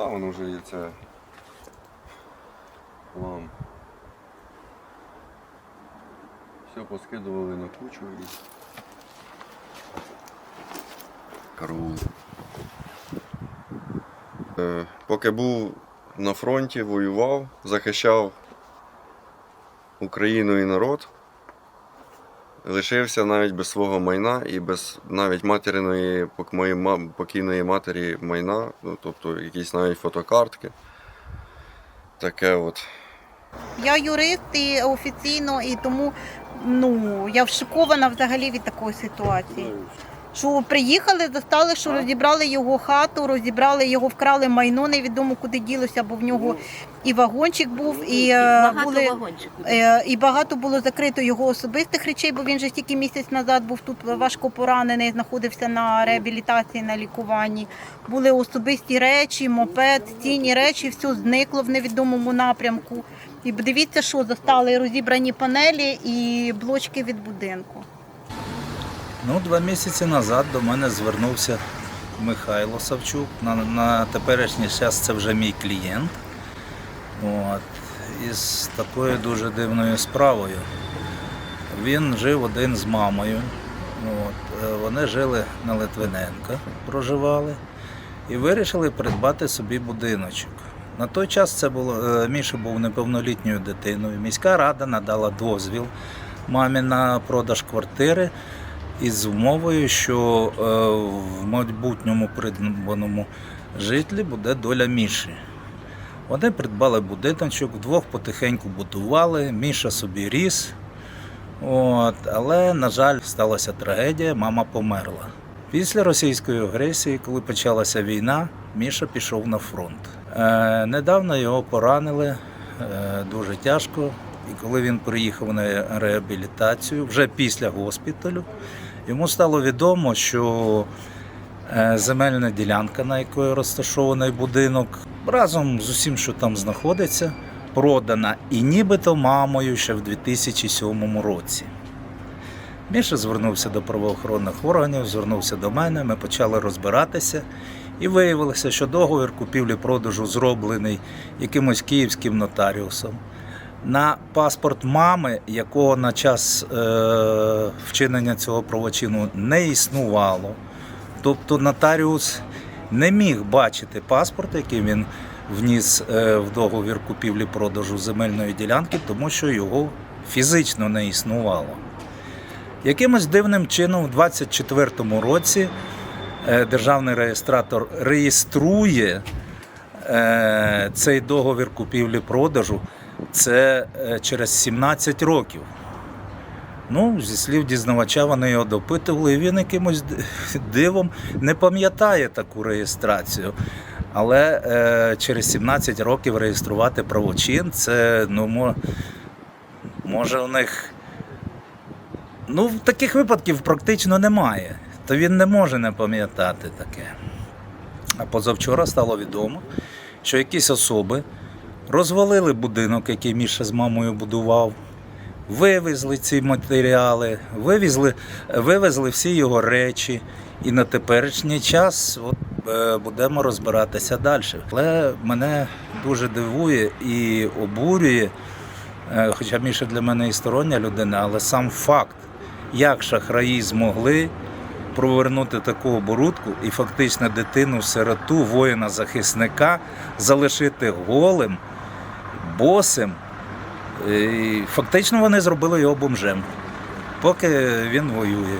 да, воно вже є це. Лам. Все поскидували на кучу і. Караул. Е, поки був на фронті, воював, захищав Україну і народ. Лишився навіть без свого майна і без навіть материної, моєї покійної матері майна, ну, тобто якісь навіть фотокартки. Таке от. Я юрист і офіційно, і тому ну я вшикована взагалі від такої ситуації. Що приїхали, застали, що розібрали його хату, розібрали його, вкрали майно, невідомо куди ділося, бо в нього і вагончик був, і е, Багато були. вагончиків. Е, І багато було закрито його особистих речей, бо він же тільки місяць назад був тут важко поранений, знаходився на реабілітації, на лікуванні. Були особисті речі, мопед, цінні речі, все зникло в невідомому напрямку. І дивіться, що застали розібрані панелі і блочки від будинку. Ну, два місяці назад до мене звернувся Михайло Савчук. На, на теперішній час це вже мій клієнт. От, із такою дуже дивною справою. Він жив один з мамою. От, е, вони жили на Литвиненка, проживали і вирішили придбати собі будиночок. На той час це було е, Міша був неповнолітньою дитиною. Міська рада надала дозвіл мамі на продаж квартири із умовою, що е, в майбутньому придбаному житлі буде доля Міші. Вони придбали будиночок, вдвох потихеньку будували, Міша собі ріс. От, але, на жаль, сталася трагедія, мама померла. Після російської агресії, коли почалася війна, Міша пішов на фронт. Е, недавно його поранили е, дуже тяжко. І коли він приїхав на реабілітацію, вже після госпіталю, йому стало відомо, що е, земельна ділянка, на якої розташований будинок, разом з усім, що там знаходиться, продана і нібито мамою ще в 2007 році. Міша звернувся до правоохоронних органів, звернувся до мене, ми почали розбиратися. І виявилося, що договір купівлі-продажу зроблений якимось київським нотаріусом. На паспорт мами, якого на час е, вчинення цього правочину не існувало. Тобто нотаріус не міг бачити паспорт, який він вніс е, в договір купівлі-продажу земельної ділянки, тому що його фізично не існувало. Якимось дивним чином, в 24-му році е, державний реєстратор реєструє е, цей договір купівлі-продажу. Це е, через 17 років. Ну, зі слів дізнавача, вони його допитували, і він якимось дивом не пам'ятає таку реєстрацію. Але е, через 17 років реєструвати правочин, це ну, може у них. Ну, таких випадків практично немає. То він не може не пам'ятати таке. А позавчора стало відомо, що якісь особи розвалили будинок, який Міша з мамою будував, вивезли ці матеріали, вивезли, вивезли всі його речі. І на теперішній час от, е, будемо розбиратися далі. Але мене дуже дивує і обурює, е, хоча Міша для мене і стороння людина, але сам факт, як шахраї змогли провернути таку оборудку і фактично дитину сироту воїна-захисника залишити голим, босим. І фактично вони зробили його бомжем, поки він воює.